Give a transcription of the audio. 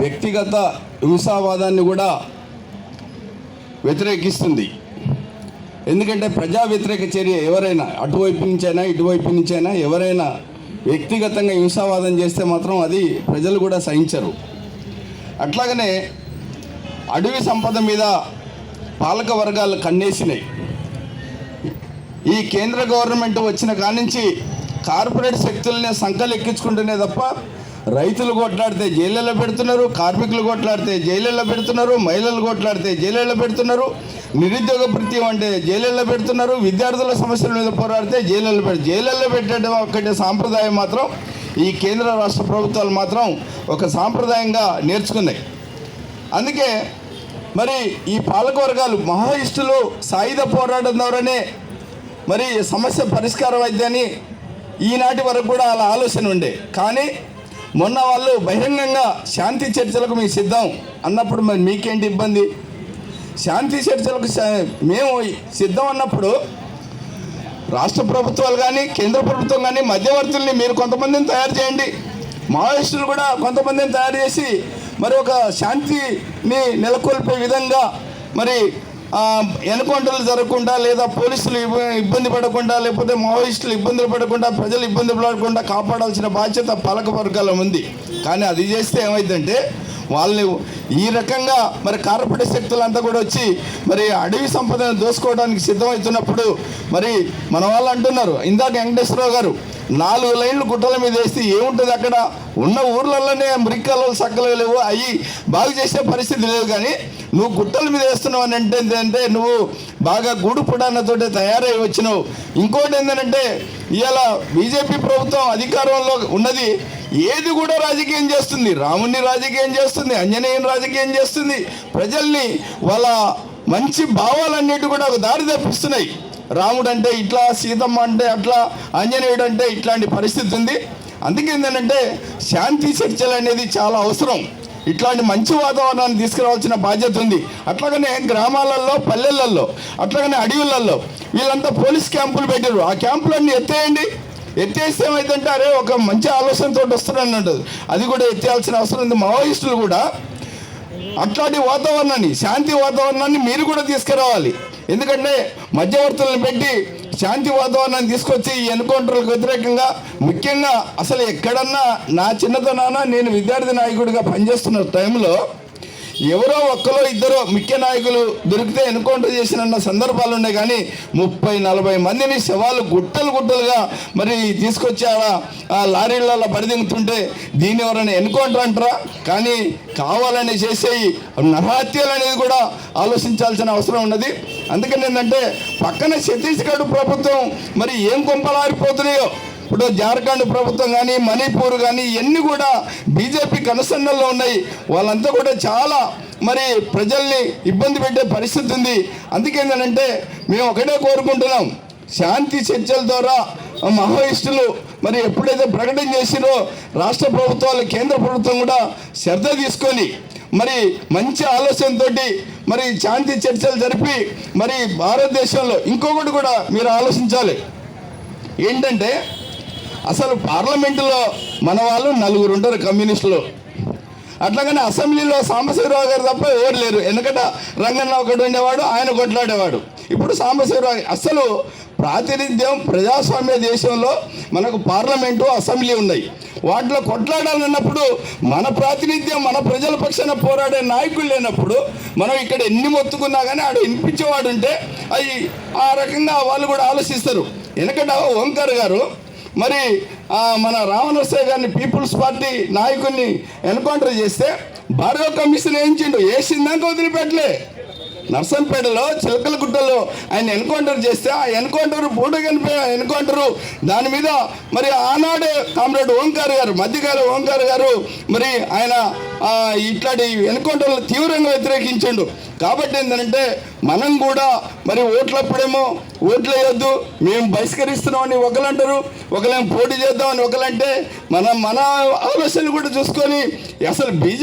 వ్యక్తిగత హింసావాదాన్ని కూడా వ్యతిరేకిస్తుంది. ఎందుకంటే ప్రజా వ్యతిరేక చర్య ఎవరైనా అటువైపు నుంచైనా ఇటువైపు నుంచైనా ఎవరైనా వ్యక్తిగతంగా హింసావాదం చేస్తే మాత్రం అది ప్రజలు కూడా సహించరు. అట్లాగనే అడవి సంపద మీద పాలక వర్గాలు కన్నేసినాయి. ఈ కేంద్ర గవర్నమెంట్ వచ్చిన కానించి కార్పొరేట్ శక్తులనే సంఖలు ఎక్కించుకుంటేనే తప్ప రైతులు కొట్లాడితే జైళ్ళలో పెడుతున్నారు కార్మికులు కొట్లాడితే జైళ్ళలో పెడుతున్నారు మహిళలు కొట్లాడితే జైళ్ళలో పెడుతున్నారు నిరుద్యోగ భృతి అంటే జైళ్ళలో పెడుతున్నారు విద్యార్థుల సమస్యల మీద పోరాడితే జైళ్ళలో పెడు జైళ్ళలో పెట్టడం ఒక్కటే సాంప్రదాయం మాత్రం ఈ కేంద్ర రాష్ట్ర ప్రభుత్వాలు మాత్రం ఒక సాంప్రదాయంగా నేర్చుకున్నాయి. అందుకే మరి ఈ పాలకవర్గాలు మహాయిష్టులు సాయుధ పోరాటం ద్వారానే మరి సమస్య పరిష్కారం అయిద్దని ఈనాటి వరకు కూడా అలా ఆలోచన ఉండే. కానీ మొన్న వాళ్ళు బహిరంగంగా శాంతి చర్చలకు మేము సిద్ధం అన్నప్పుడు మరి మీకేంటి ఇబ్బంది? శాంతి చర్చలకు మేము సిద్ధం అన్నప్పుడు రాష్ట్ర ప్రభుత్వాలు కానీ కేంద్ర ప్రభుత్వం కానీ మధ్యవర్తుల్ని మీరు కొంతమందిని తయారు చేయండి. మావోయిస్టులు కూడా కొంతమందిని తయారు చేసి మరి ఒక శాంతిని నెలకొల్పే విధంగా మరి ఎన్కౌంటర్లు జరగకుండా లేదా పోలీసులు ఇబ్బంది పడకుండా లేకపోతే మావోయిస్టులు ఇబ్బందులు పడకుండా ప్రజలు ఇబ్బంది పడకుండా కాపాడాల్సిన బాధ్యత పాలక వర్గాల ఉంది. కానీ అది చేస్తే ఏమైందంటే వాళ్ళని ఈ రకంగా మరి కార్పొరేట్ శక్తులంతా కూడా వచ్చి మరి అడవి సంపదను దోసుకోవడానికి సిద్ధమవుతున్నప్పుడు మరి మన వాళ్ళు అంటున్నారు ఇందాక వెంకటేశ్వరరావు గారు నాలుగు లైన్లు గుట్టల మీద వేస్తే ఏముంటుంది అక్కడ? ఉన్న ఊర్లలోనే మృక్కలు సక్కలు లేవు అవి బాగు చేసే పరిస్థితి లేదు కానీ నువ్వు గుట్టల మీద వేస్తున్నావు అని అంటే ఏంటంటే నువ్వు బాగా గూడు పుడానతో తయారై వచ్చినావు. ఇంకోటి ఏంటంటే ఇవాళ బీజేపీ ప్రభుత్వం అధికారంలో ఉన్నది ఏది కూడా రాజకీయం చేస్తుంది. రాముణ్ణి రాజకీయం చేస్తుంది. అంజనేయుని రాజకీయం చేస్తుంది. ప్రజల్ని వాళ్ళ మంచి భావాలన్నిటి కూడా ఒక దారి తప్పిస్తున్నాయి. రాముడు అంటే ఇట్లా సీతమ్మ అంటే అట్లా ఆంజనేయుడు అంటే ఇట్లాంటి పరిస్థితి ఉంది. అందుకే ఏంటంటే శాంతి చర్చలు అనేది చాలా అవసరం. ఇట్లాంటి మంచి వాతావరణాన్ని తీసుకురావాల్సిన బాధ్యత ఉంది. అట్లాగనే గ్రామాలలో పల్లెలలో అట్లాగనే అడవులలో వీళ్ళంతా పోలీస్ క్యాంపులు పెట్టారు ఆ క్యాంపులన్నీ ఎత్తేయండి. ఎత్తేస్తే ఏమైందంటే అరే ఒక మంచి ఆలోచనతో వస్తున్నాడు అది కూడా ఎత్తేయాల్సిన అవసరం ఉంది. మావోయిస్టులు కూడా అట్లాంటి వాతావరణాన్ని శాంతి వాతావరణాన్ని మీరు కూడా తీసుకురావాలి. ఎందుకంటే మధ్యవర్తులను పెట్టి శాంతి వాతావరణాన్ని తీసుకొచ్చి ఈ ఎన్కౌంటర్లకు వ్యతిరేకంగా ముఖ్యంగా అసలు ఎక్కడన్నా నా చిన్నతనాన నేను విద్యార్థి నాయకుడిగా పనిచేస్తున్న టైంలో ఎవరో ఒక్కరో ఇద్దరు ముఖ్య నాయకులు దొరికితే ఎన్కౌంటర్ చేసిన సందర్భాలు ఉన్నాయి కానీ ముప్పై నలభై మందిని శవాలు గుట్టలు గుట్టలుగా మరి తీసుకొచ్చి ఆ లారీలలో బరిదింగుతుంటే దీని ఎవరైనా ఎన్కౌంటర్ అంటారా? కానీ కావాలని చేసేవి నరహత్యలు అనేది కూడా ఆలోచించాల్సిన అవసరం ఉన్నది. అందుకని ఏంటంటే పక్కన ఛత్తీస్గఢ్ ప్రభుత్వం మరి ఏం కొంపలారిపోతున్నాయో ఇప్పుడు జార్ఖండ్ ప్రభుత్వం కానీ మణిపూర్ కానీ ఇవన్నీ కూడా బీజేపీ కనుసన్నల్లో ఉన్నాయి. వాళ్ళంతా కూడా చాలా మరి ప్రజల్ని ఇబ్బంది పెట్టే పరిస్థితి ఉంది. అందుకేంటంటే మేము ఒకటే కోరుకుంటున్నాం. శాంతి చర్చల ద్వారా మహోయిస్టులు మరి ఎప్పుడైతే ప్రకటన చేసిరో రాష్ట్ర ప్రభుత్వాలు కేంద్ర ప్రభుత్వం కూడా శ్రద్ధ తీసుకొని మరి మంచి ఆలోచనతోటి మరి శాంతి చర్చలు జరిపి మరి భారతదేశంలో ఇంకొకటి కూడా మీరు ఆలోచించాలి. ఏంటంటే అసలు పార్లమెంటులో మన వాళ్ళు నలుగురు ఉంటారు కమ్యూనిస్టులు. అట్లాగనే అసెంబ్లీలో సాంబశివరావు గారు తప్ప ఎవరు లేరు. ఎందుకంటే రంగన్న ఒకడు ఉండేవాడు ఆయన కొట్లాడేవాడు. ఇప్పుడు సాంబశివరావు అసలు ప్రాతినిధ్యం ప్రజాస్వామ్య దేశంలో మనకు పార్లమెంటు అసెంబ్లీ ఉన్నాయి. వాటిలో కొట్లాడాలన్నప్పుడు మన ప్రాతినిధ్యం మన ప్రజల పక్షాన పోరాడే నాయకులు లేనప్పుడు మనం ఇక్కడ ఎన్ని మొత్తుకున్నా కానీ ఆడు వినిపించేవాడు ఉంటే అవి ఆ రకంగా వాళ్ళు కూడా ఆలోచిస్తారు. ఎందుకంటే ఓంకర్ గారు మరి మన రావణసే గారిని పీపుల్స్ పార్టీ నాయకుడిని ఎన్కౌంటర్ చేస్తే భార్గవ కమిషన్ వేయించిండు వేసిందాక వదిలిపెట్టలే. నర్సంపేటలో చిలకలగుట్టలో ఆయన ఎన్కౌంటర్ చేస్తే ఆ ఎన్కౌంటర్ బూట కనిపే ఎన్కౌంటరు దాని మీద మరి ఆనాడే కామ్రేడ్ ఓంకార్ గారు మధ్యకాల ఓంకార్ గారు మరి ఆయన ఇట్లాంటి ఎన్కౌంటర్లు తీవ్రంగా వ్యతిరేకించండు. కాబట్టి ఏంటంటే మనం కూడా మరి ఓట్లప్పుడేమో ఓట్లు వేయొద్దు మేము బహిష్కరిస్తున్నామని ఒకరు అంటారు ఒకలేం పోటీ చేద్దామని ఒకలంటే మనం మన ఆలోచనలు కూడా చూసుకొని అసలు బీజేపీ